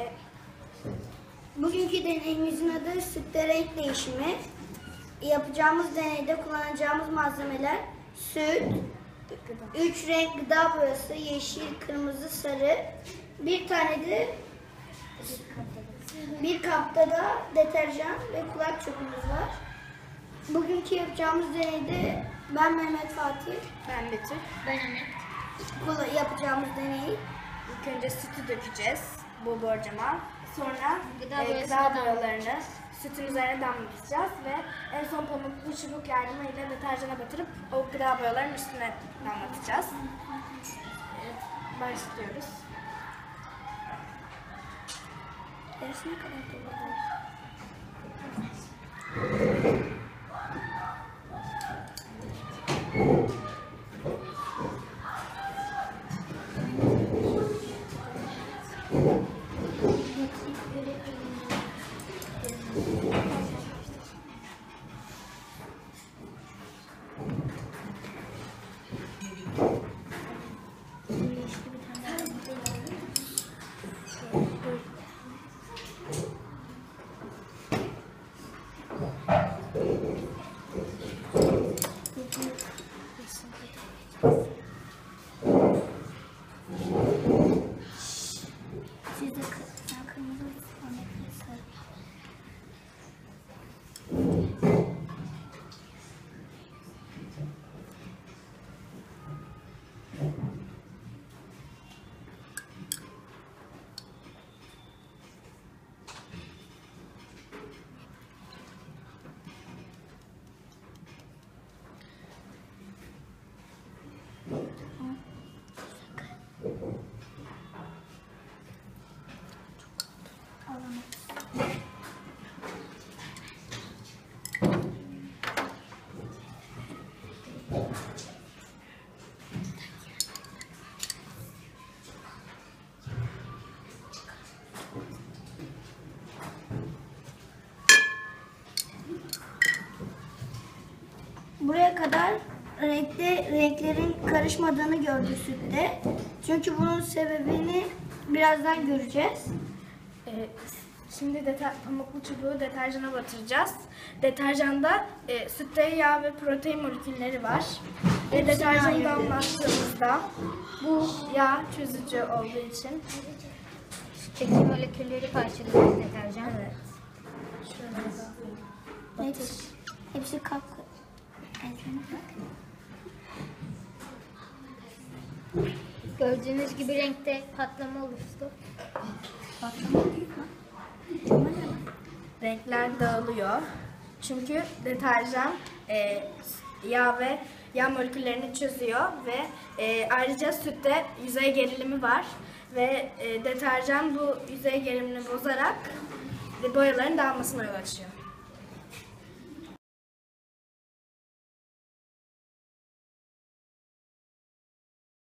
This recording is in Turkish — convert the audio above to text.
E, Bugünkü deneyimizin adı sütte renk değişimi. Yapacağımız deneyde kullanacağımız malzemeler süt, 3 renk gıda boyası, yeşil, kırmızı, sarı. Bir tane de bir kapta da deterjan ve kulak çöpümüz var. Bugünkü yapacağımız deneyde ben Mehmet Fatih ben Betül. Ben Emek. yapacağımız deney İlk önce sütü dökeceğiz bu borcama. Sonra Gıda e, gıda boyalarını sütün üzerine damlatacağız ve en son pamuklu çubuk yardımıyla deterjana batırıp o gıda boyalarının üstüne damlatacağız. Evet, başlıyoruz. dersine kadar dolu. Buraya kadar renkte renklerin karışmadığını gördük sütte. Çünkü bunun sebebini birazdan göreceğiz. E, şimdi deter- pamuklu çubuğu deterjana batıracağız. Deterjanda e, sütte yağ ve protein molekülleri var. Ve deterjanı damlattığımızda bu yağ çözücü olduğu için Sütteki molekülleri parçalıyor deterjan. evet. Hepsi, hepsi kap. Gördüğünüz gibi renkte patlama oluştu. Patlama? Renkler dağılıyor. Çünkü deterjan e, yağ ve yağ moleküllerini çözüyor ve e, ayrıca sütte yüzey gerilimi var ve e, deterjan bu yüzey gerilimini bozarak boyaların dağılmasına yol açıyor.